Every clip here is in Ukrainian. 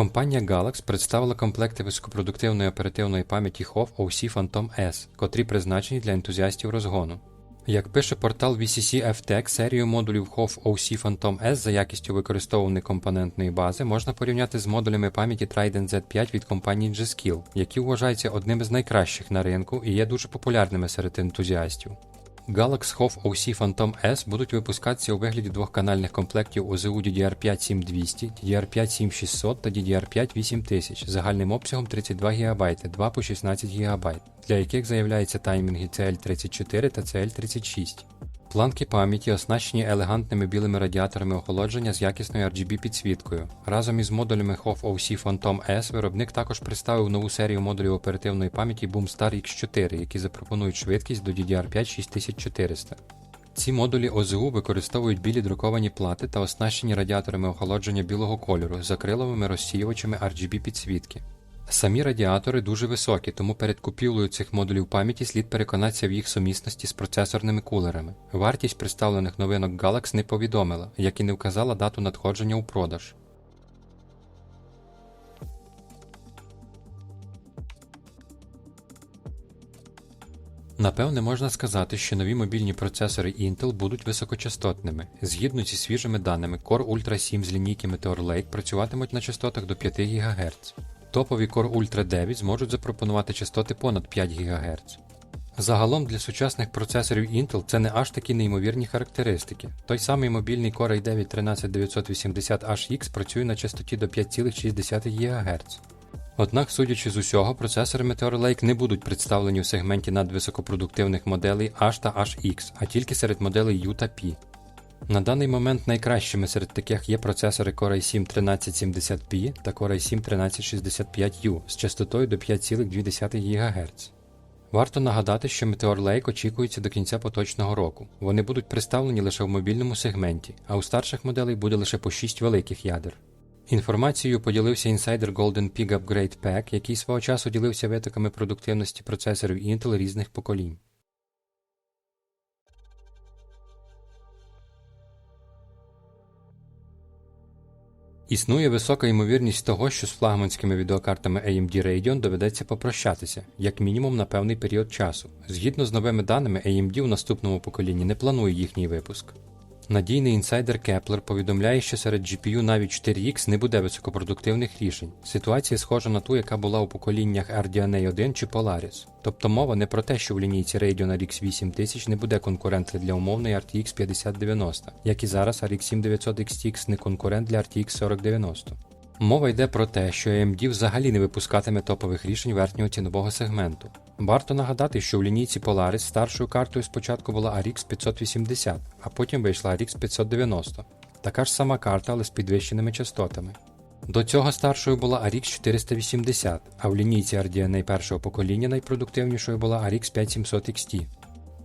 Компанія Galax представила комплекти високопродуктивної оперативної пам'яті HOV OC Phantom S, котрі призначені для ентузіастів розгону. Як пише портал VCC FTech, серію модулів HOV OC Phantom S за якістю використовуваної компонентної бази можна порівняти з модулями пам'яті Trident Z5 від компанії G-Skill, які вважаються одними з найкращих на ринку і є дуже популярними серед ентузіастів. Galax HOV OC Phantom S будуть випускатися у вигляді двохканальних комплектів ОЗУ DDR5 7200, DDR5 7600 та DDR5 8000 загальним обсягом 32 ГБ, 2 по 16 ГБ, для яких заявляються таймінги CL34 та CL36. Планки пам'яті оснащені елегантними білими радіаторами охолодження з якісною RGB підсвіткою. Разом із модулями HOV OC Phantom S виробник також представив нову серію модулів оперативної пам'яті Boomstar X4, які запропонують швидкість до DDR5 6400. Ці модулі ОЗУ використовують білі друковані плати та оснащені радіаторами охолодження білого кольору з акриловими розсіювачами RGB підсвітки. Самі радіатори дуже високі, тому перед купівлею цих модулів пам'яті слід переконатися в їх сумісності з процесорними кулерами. Вартість представлених новинок Galax не повідомила, як і не вказала дату надходження у продаж. Напевне, можна сказати, що нові мобільні процесори Intel будуть високочастотними. Згідно зі свіжими даними, Core Ultra 7 з лінійки Meteor Lake працюватимуть на частотах до 5 ГГц. Топові Core Ultra 9 зможуть запропонувати частоти понад 5 ГГц. Загалом для сучасних процесорів Intel це не аж такі неймовірні характеристики. Той самий мобільний Core i9 13980HX працює на частоті до 5,6 ГГц. Однак, судячи з усього, процесори Meteor Lake не будуть представлені в сегменті надвисокопродуктивних моделей H та HX, а тільки серед моделей U та P. На даний момент найкращими серед таких є процесори Core i7 1370p та Core i7 1365U з частотою до 5,2 ГГц. Варто нагадати, що Meteor Lake очікується до кінця поточного року. Вони будуть представлені лише в мобільному сегменті, а у старших моделей буде лише по 6 великих ядер. Інформацією поділився інсайдер Golden Pig Upgrade Pack, який свого часу ділився витоками продуктивності процесорів Intel різних поколінь. Існує висока ймовірність того, що з флагманськими відеокартами AMD Radeon доведеться попрощатися, як мінімум на певний період часу. Згідно з новими даними, AMD у наступному поколінні не планує їхній випуск. Надійний інсайдер Kepler повідомляє, що серед GPU навіть 4X не буде високопродуктивних рішень. Ситуація схожа на ту, яка була у поколіннях RDNA 1 чи Polaris. Тобто мова не про те, що в лінійці Radeon RX 8000 не буде конкурента для умовної RTX 5090, як і зараз RX 7900 XTX не конкурент для RTX 4090. Мова йде про те, що AMD взагалі не випускатиме топових рішень верхнього цінового сегменту. Варто нагадати, що в лінійці Polaris старшою картою спочатку була RX 580, а потім вийшла RX 590. Така ж сама карта, але з підвищеними частотами. До цього старшою була RX 480, а в лінійці RDNA першого покоління найпродуктивнішою була RX 5700 XT.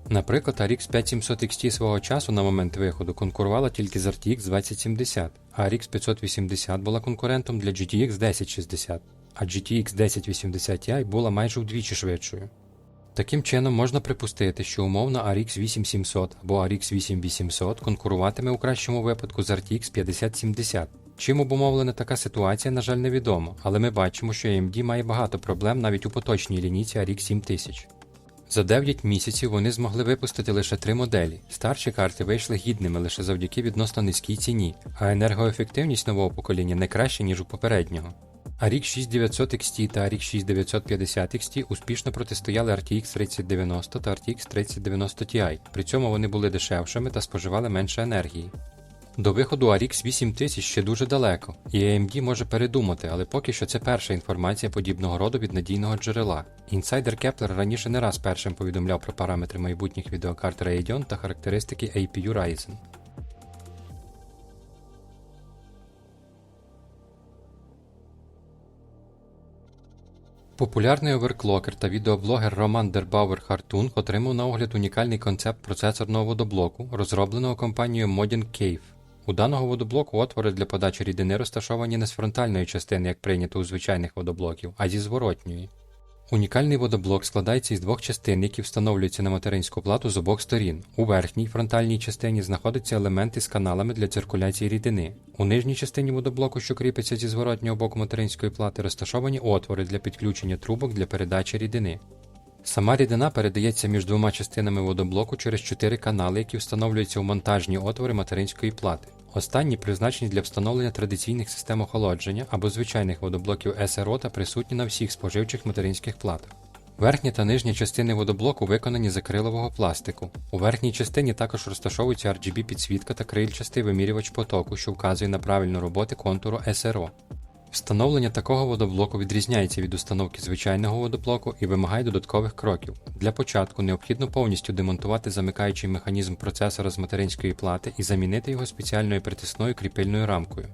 Наприклад, RX 5700 XT свого часу на момент виходу конкурувала тільки з RTX 2070, а RX 580 була конкурентом для GTX 1060, а GTX 1080 Ti була майже вдвічі швидшою. Таким чином можна припустити, що умовно RX 8700 або RX 8800 конкуруватиме у кращому випадку з RTX 5070. Чим обумовлена така ситуація, на жаль, невідомо, але ми бачимо, що AMD має багато проблем навіть у поточній лінійці RX 7000. За 9 місяців вони змогли випустити лише три моделі. Старші карти вийшли гідними лише завдяки відносно низькій ціні, а енергоефективність нового покоління не краща, ніж у попереднього. RX 6900 XT та RX 6950 XT успішно протистояли RTX 3090 та RTX 3090 Ti, при цьому вони були дешевшими та споживали менше енергії. До виходу RX 8000 ще дуже далеко, і AMD може передумати, але поки що це перша інформація подібного роду від надійного джерела. Інсайдер Kepler раніше не раз першим повідомляв про параметри майбутніх відеокарт Radeon та характеристики APU Ryzen. Популярний оверклокер та відеоблогер Роман Дербауер Хартун отримав на огляд унікальний концепт процесорного водоблоку, розробленого компанією Modern Cave. У даного водоблоку отвори для подачі рідини розташовані не з фронтальної частини, як прийнято у звичайних водоблоків, а зі зворотньої. Унікальний водоблок складається із двох частин, які встановлюються на материнську плату з обох сторін. У верхній фронтальній частині знаходяться елементи з каналами для циркуляції рідини. У нижній частині водоблоку, що кріпиться зі зворотнього боку материнської плати, розташовані отвори для підключення трубок для передачі рідини. Сама рідина передається між двома частинами водоблоку через чотири канали, які встановлюються у монтажні отвори материнської плати. Останні призначені для встановлення традиційних систем охолодження або звичайних водоблоків СРО та присутні на всіх споживчих материнських платах. Верхня та нижня частини водоблоку виконані з акрилового пластику. У верхній частині також розташовується RGB підсвітка та крильчастий вимірювач потоку, що вказує на правильну роботу контуру СРО. Встановлення такого водоблоку відрізняється від установки звичайного водоблоку і вимагає додаткових кроків. Для початку необхідно повністю демонтувати замикаючий механізм процесора з материнської плати і замінити його спеціальною притисною кріпильною рамкою.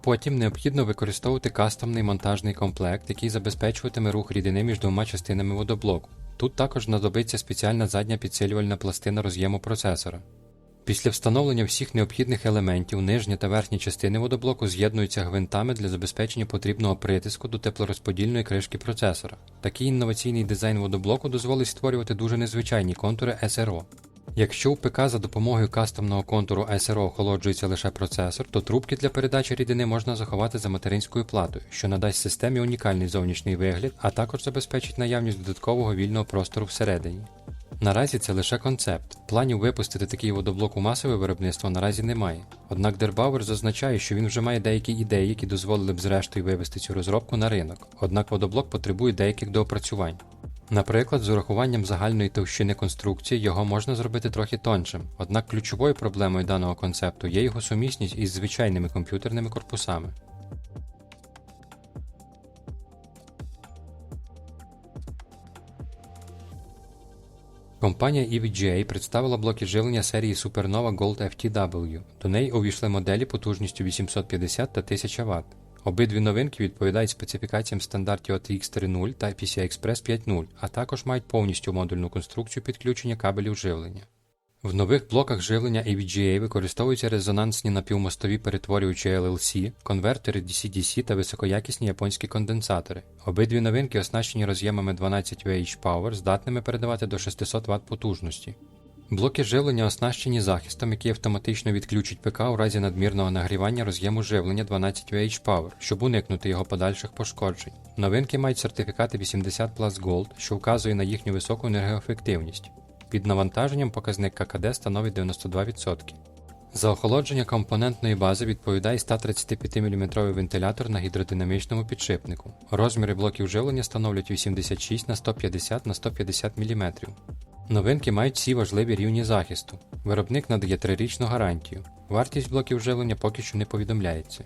Потім необхідно використовувати кастомний монтажний комплект, який забезпечуватиме рух рідини між двома частинами водоблоку. Тут також знадобиться спеціальна задня підсилювальна пластина роз'єму процесора. Після встановлення всіх необхідних елементів нижня та верхня частини водоблоку з'єднуються гвинтами для забезпечення потрібного притиску до теплорозподільної кришки процесора. Такий інноваційний дизайн водоблоку дозволить створювати дуже незвичайні контури СРО. Якщо у ПК за допомогою кастомного контуру СРО охолоджується лише процесор, то трубки для передачі рідини можна заховати за материнською платою, що надасть системі унікальний зовнішній вигляд, а також забезпечить наявність додаткового вільного простору всередині. Наразі це лише концепт. Планів випустити такий водоблок у масове виробництво наразі немає. Однак Дербауер зазначає, що він вже має деякі ідеї, які дозволили б зрештою вивести цю розробку на ринок. Однак водоблок потребує деяких доопрацювань. Наприклад, з урахуванням загальної товщини конструкції його можна зробити трохи тоншим, однак ключовою проблемою даного концепту є його сумісність із звичайними комп'ютерними корпусами. Компанія EVGA представила блоки живлення серії Supernova Gold FTW. До неї увійшли моделі потужністю 850 та 1000 Вт. Обидві новинки відповідають специфікаціям стандартів ATX 3.0 та PCI Express 5.0, а також мають повністю модульну конструкцію підключення кабелів живлення. В нових блоках живлення EVGA використовуються резонансні напівмостові перетворюючі LLC, конвертери DC-DC та високоякісні японські конденсатори. Обидві новинки оснащені роз'ємами 12 VH Power, здатними передавати до 600 Вт потужності. Блоки живлення оснащені захистом, який автоматично відключить ПК у разі надмірного нагрівання роз'єму живлення 12 VH Power, щоб уникнути його подальших пошкоджень. Новинки мають сертифікати 80 Plus Gold, що вказує на їхню високу енергоефективність. Під навантаженням показник ККД становить 92%. За охолодження компонентної бази відповідає 135 мм вентилятор на гідродинамічному підшипнику. Розміри блоків живлення становлять 86 на 150 на 150 мм. Новинки мають всі важливі рівні захисту. Виробник надає трирічну гарантію. Вартість блоків живлення поки що не повідомляється.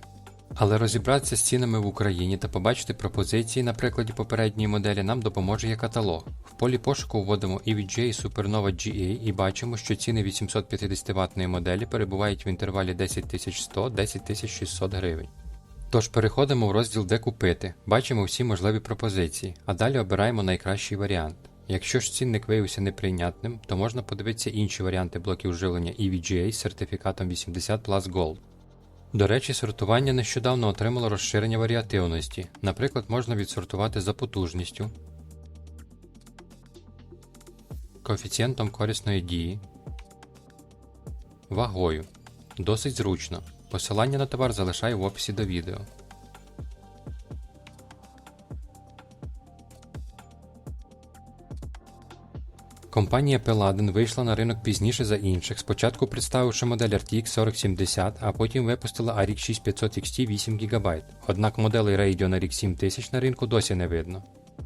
Але розібратися з цінами в Україні та побачити пропозиції на прикладі попередньої моделі нам допоможе є каталог. В полі пошуку вводимо EVGA Supernova GA і бачимо, що ціни 850 ваттної моделі перебувають в інтервалі 10100-10600 гривень. Тож переходимо в розділ Де купити, бачимо всі можливі пропозиції, а далі обираємо найкращий варіант. Якщо ж цінник виявився неприйнятним, то можна подивитися інші варіанти блоків живлення EVGA з сертифікатом 80 Plus Gold. До речі, сортування нещодавно отримало розширення варіативності. Наприклад, можна відсортувати за потужністю, коефіцієнтом корисної дії, вагою. Досить зручно. Посилання на товар залишаю в описі до відео. Компанія Palladium вийшла на ринок пізніше за інших, спочатку представивши модель RTX 4070, а потім випустила RX 6500 XT 8 ГБ. Однак моделей Radeon RX 7000 на ринку досі не видно.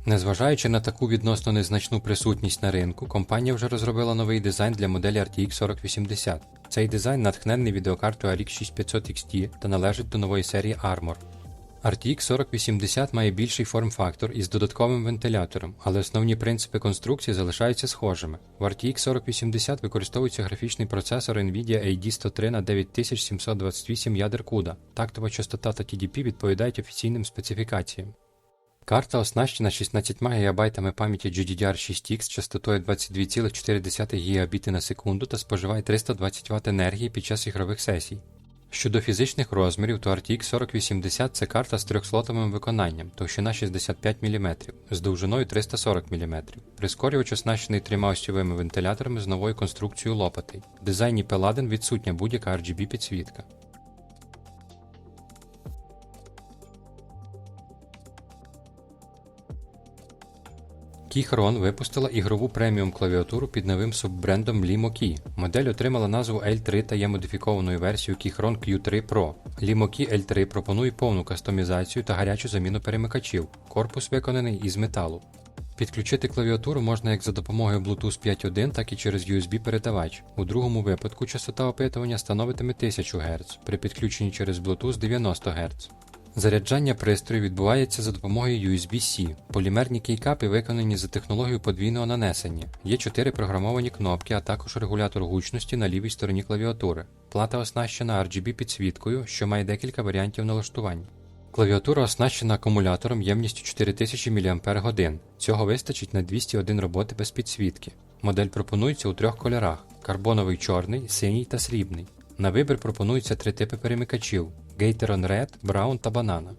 Незважаючи на таку відносно незначну присутність на ринку, компанія вже розробила новий дизайн для моделі RTX 4080. Цей дизайн натхнений відеокартою RX 6500 XT та належить до нової серії Armor. RTX 4080 має більший форм-фактор із додатковим вентилятором, але основні принципи конструкції залишаються схожими. В RTX 4080 використовується графічний процесор Nvidia AD103 на 9728 ядер CUDA. Тактова частота та TDP відповідають офіційним специфікаціям. Карта оснащена 16 ГБ пам'яті GDDR6X з частотою 22,4 ГБ на секунду та споживає 320 Вт енергії під час ігрових сесій. Щодо фізичних розмірів, то RTX 4080 це карта з трьохслотовим виконанням, товщина 65 мм, з довжиною 340 мм. Прискорювач оснащений трьома осьовими вентиляторами з новою конструкцією лопатей. В дизайні Paladin відсутня будь-яка RGB підсвітка. Keychron випустила ігрову преміум клавіатуру під новим суббрендом Limo Key. Модель отримала назву L3 та є модифікованою версією Keychron Q3 Pro. Limo Key L3 пропонує повну кастомізацію та гарячу заміну перемикачів. Корпус виконаний із металу. Підключити клавіатуру можна як за допомогою Bluetooth 5.1, так і через USB-передавач. У другому випадку частота опитування становитиме 1000 Гц, при підключенні через Bluetooth 90 Гц. Заряджання пристрою відбувається за допомогою USB-C. Полімерні кейкапи виконані за технологією подвійного нанесення. Є чотири програмовані кнопки, а також регулятор гучності на лівій стороні клавіатури. Плата оснащена RGB підсвіткою, що має декілька варіантів налаштувань. Клавіатура оснащена акумулятором ємністю 4000 мАч. Цього вистачить на 201 роботи без підсвітки. Модель пропонується у трьох кольорах: карбоновий чорний, синій та срібний. На вибір пропонуються три типи перемикачів: Gateron Red, Brown та Banana.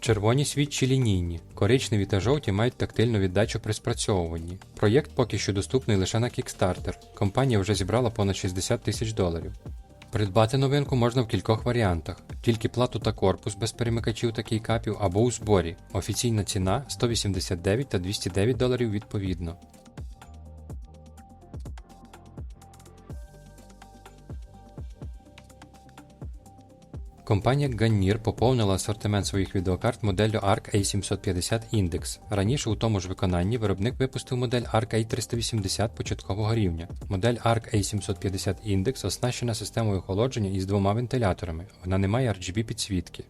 Червоні свідчі лінійні, коричневі та жовті мають тактильну віддачу при спрацьовуванні. Проєкт поки що доступний лише на Kickstarter. Компанія вже зібрала понад 60 тисяч доларів. Придбати новинку можна в кількох варіантах: тільки плату та корпус без перемикачів та кейкапів або у зборі. Офіційна ціна 189 та 209 доларів відповідно. Компанія Gannir поповнила асортимент своїх відеокарт моделлю ARC A750 Index. Раніше у тому ж виконанні виробник випустив модель ARC A380 початкового рівня. Модель ARC A750 Index оснащена системою охолодження із двома вентиляторами. Вона не має RGB підсвітки.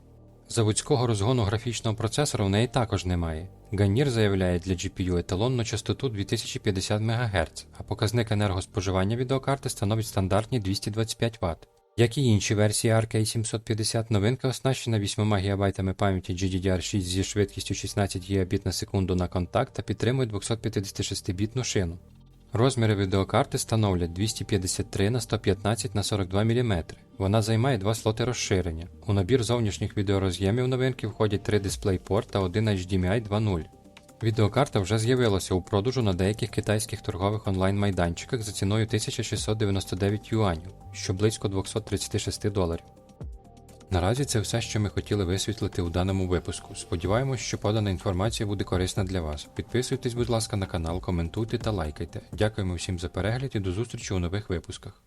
Заводського розгону графічного процесора в неї також немає. Gannir заявляє для GPU еталонну частоту 2050 МГц, а показник енергоспоживання відеокарти становить стандартні 225 Вт. Як і інші версії ARC A750, новинка оснащена 8 ГБ пам'яті GDDR6 зі швидкістю 16 ГБ на секунду на контакт та підтримує 256-бітну шину. Розміри відеокарти становлять 253 на 115 на 42 мм. Вона займає два слоти розширення. У набір зовнішніх відеороз'ємів новинки входять 3 DisplayPort та один HDMI 2.0. Відеокарта вже з'явилася у продажу на деяких китайських торгових онлайн-майданчиках за ціною 1699 юанів, що близько 236 доларів. Наразі це все, що ми хотіли висвітлити у даному випуску. Сподіваємось, що подана інформація буде корисна для вас. Підписуйтесь, будь ласка, на канал, коментуйте та лайкайте. Дякуємо всім за перегляд і до зустрічі у нових випусках.